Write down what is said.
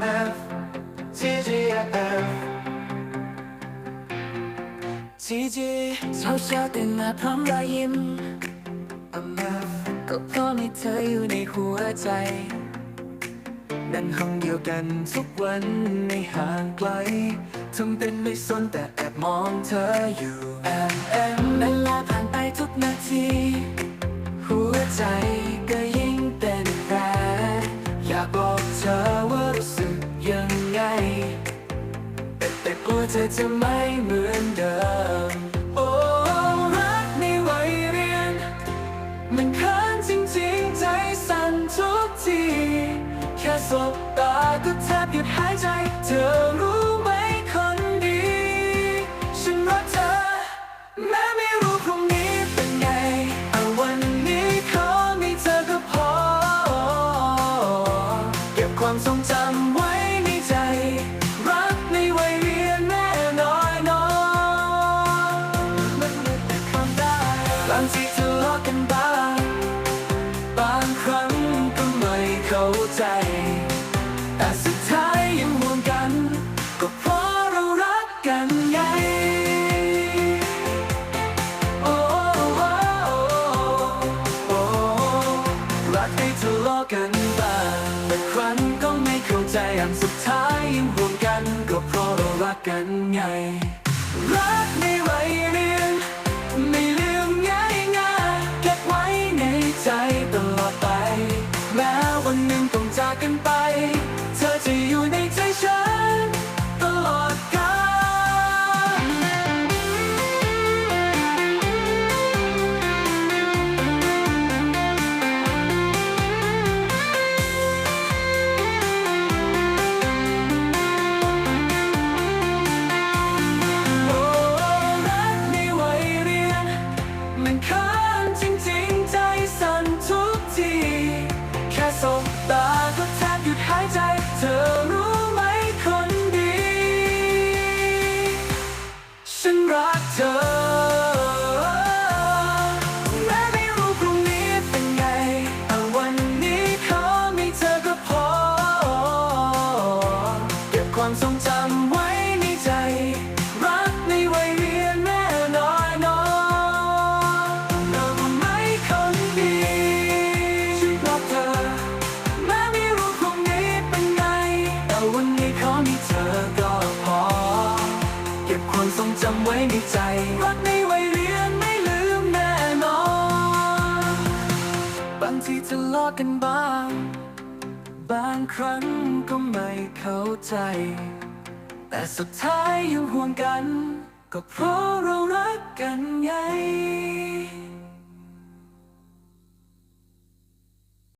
MF TGF TG เช้าเช้าตื่นมาพร้อมรอยยิ้ม MF ก็เพราะมีเธออยู่ในหัวใจ นั่งห้องเดียวกันทุกวันในห่างไกลทำเป็นไม่สนแต่แอบมองเธออยู่ ลัวเธอจะไม่เหมือนเดิม โอ้รักในวัยเรียน มันเขินจริงๆใจสั่นทุกที แค่สบตาก็แทบหยุดหายใจ เธอรู้ไหมคนดี ฉันรักเธอ แม้ไม่รู้พรุ่งนี้เป็นไงเอาวันนี้ขอมีเธอก็พอ เก็บความทรงจำ ใจ แต่สุดท้ายยังห่วงกัน ก็เพราะเรารักกันไงโอ้โอ้โอ้รักให้ทะเลาะกันบ้างแต่ครั้งก็ไม่เข้าใจอันสุดท้ายยังห่วงกัน ก็เพราะเรารักกันไง รักใน ความทรงจำไว้ในใจ รักในวัยเรียนแน่นอนนอนเราไม่คนดีฉันรักเธอ แม้ไม่รู้พรุ่งนี้เป็นไง แต่วันนี้ขอมีเธอก็พอ เก็บความทรงจำไว้ในใจ รักในวัยเรียนไม่ลืมแน่นอนบางทีทะลาะกันบ้าง บางครั้งก็ไม่ เข้าใจ แต่สุดท้ายยังห่วงกัน ก็เพราะเรารักกันไง